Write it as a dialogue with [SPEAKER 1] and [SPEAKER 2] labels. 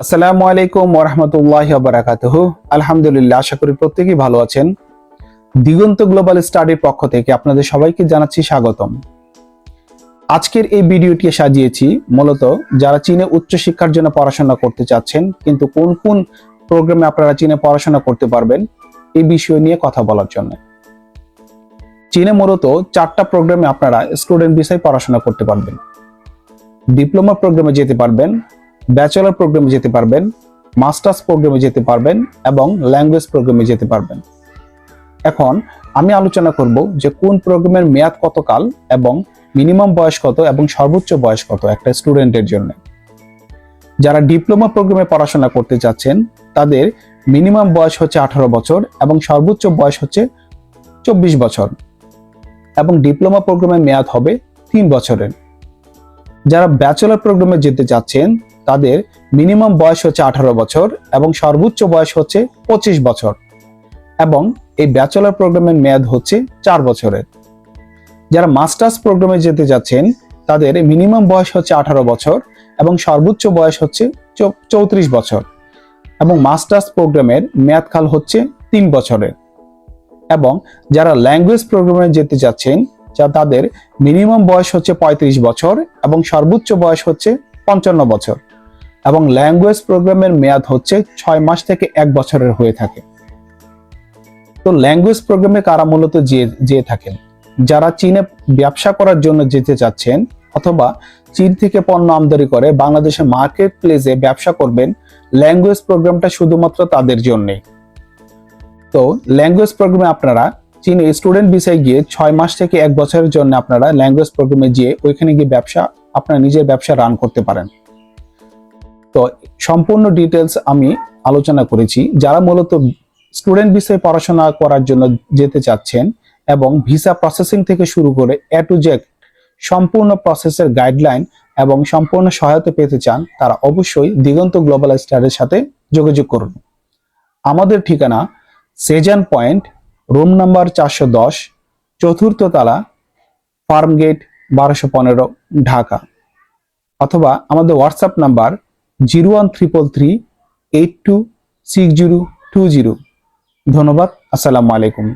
[SPEAKER 1] আসসালামু আলাইকুম ওরহামতুল্লাহ বারাকাতুহু আলহামদুলিল্লাহ, আশা করি প্রত্যেকেই ভালো আছেন। দিগন্ত গ্লোবাল স্টাডির পক্ষ থেকে আপনাদের সবাইকে জানাচ্ছি স্বাগতম। আজকের এই ভিডিওটি সাজিয়েছি মূলত যারা চীনে উচ্চশিক্ষার জন্য পড়াশোনা করতে চাচ্ছেন, কিন্তু কোন কোন প্রোগ্রামে আপনারা চীনে পড়াশোনা করতে পারবেন এই বিষয় নিয়ে কথা বলার জন্য। চীনে মূলত চারটা প্রোগ্রামে আপনারা স্টুডেন্ট বিষয়ে পড়াশোনা করতে পারবেন। ডিপ্লোমা প্রোগ্রামে যেতে পারবেন ব্যাচেলর প্রোগ্রামে যেতে পারবেন, মাস্টার্স প্রোগ্রামে যেতে পারবেন এবং ল্যাঙ্গুয়েজ প্রোগ্রামে যেতে পারবেন। এখন আমি আলোচনা করব যে কোন প্রোগ্রামের মেয়াদ কতকাল এবং মিনিমাম বয়স কত এবং সর্বোচ্চ বয়স কত একটা স্টুডেন্টের জন্য। যারা ডিপ্লোমা প্রোগ্রামে পড়াশোনা করতে চাচ্ছেন, তাদের মিনিমাম বয়স হচ্ছে আঠারো বছর এবং সর্বোচ্চ বয়স হচ্ছে চব্বিশ বছর এবং ডিপ্লোমা প্রোগ্রামের মেয়াদ হবে তিন বছরের। যারা ব্যাচেলর প্রোগ্রামে যেতে চাচ্ছেন তাদের মিনিমাম বয়স হচ্ছে আঠারো বছর এবং সর্বোচ্চ বয়স হচ্ছে পঁচিশ বছর এবং এই ব্যাচেলর প্রোগ্রামের মেয়াদ হচ্ছে চার বছরের। যারা মাস্টার্স প্রোগ্রামে যেতে যাচ্ছেন, তাদের মিনিমাম বয়স হচ্ছে আঠারো বছর এবং সর্বোচ্চ বয়স হচ্ছে চৌত্রিশ বছর এবং মাস্টার্স প্রোগ্রামের মেয়াদকাল হচ্ছে তিন বছরের। এবং যারা ল্যাঙ্গুয়েজ প্রোগ্রামে যেতে যাচ্ছেন, যা তাদের মিনিমাম বয়স হচ্ছে পঁয়ত্রিশ বছর এবং সর্বোচ্চ বয়স হচ্ছে পঞ্চান্ন বছর। এবং ল্যাঙ্গুয়েজ প্রোগ্রামের মেয়াদ হচ্ছে ছয় মাস থেকে এক বছরের হয়ে থাকে। তো ল্যাঙ্গুয়েজ প্রোগ্রামে কারা মূলত যেয়ে থাকেন? যারা চীনে ব্যবসা করার জন্য যেতে চাচ্ছেন অথবা চীন থেকে পণ্য আমদানি করে বাংলাদেশের মার্কেট প্লেসে ব্যবসা করবেন ল্যাঙ্গুয়েজ প্রোগ্রামটা শুধুমাত্র তাদের জন্যই তো ল্যাঙ্গুয়েজ প্রোগ্রামে আপনারা চীনে স্টুডেন্ট ভিসায় গিয়ে ছয় মাস থেকে এক বছরের জন্য আপনারা ল্যাঙ্গুয়েজ প্রোগ্রামে গিয়ে ওইখানে গিয়ে ব্যবসা, আপনার নিজের ব্যবসা রান করতে পারেন। তো সম্পূর্ণ ডিটেলস আমি আলোচনা করেছি। যারা মূলত স্টুডেন্ট বিষয়ে পড়াশোনা করার জন্য যেতে চাচ্ছেন এবং ভিসা প্রসেসিং থেকে শুরু করে এ টু জেড সম্পূর্ণ প্রসেসের গাইডলাইন এবং সম্পূর্ণ সহায়তা পেতে চান, তারা অবশ্যই দিগন্ত গ্লোবাল স্টারের সাথে যোগাযোগ করুন। আমাদের ঠিকানা সেজান পয়েন্ট রুম নাম্বার চারশো দশ, চতুর্থ তালা ফার্ম গেট বারোশো পনেরো, ঢাকা। অথবা আমাদের WhatsApp number zero one triple three eight two six zero two zero ধন্যবাদ আসসালামু আলাইকুম।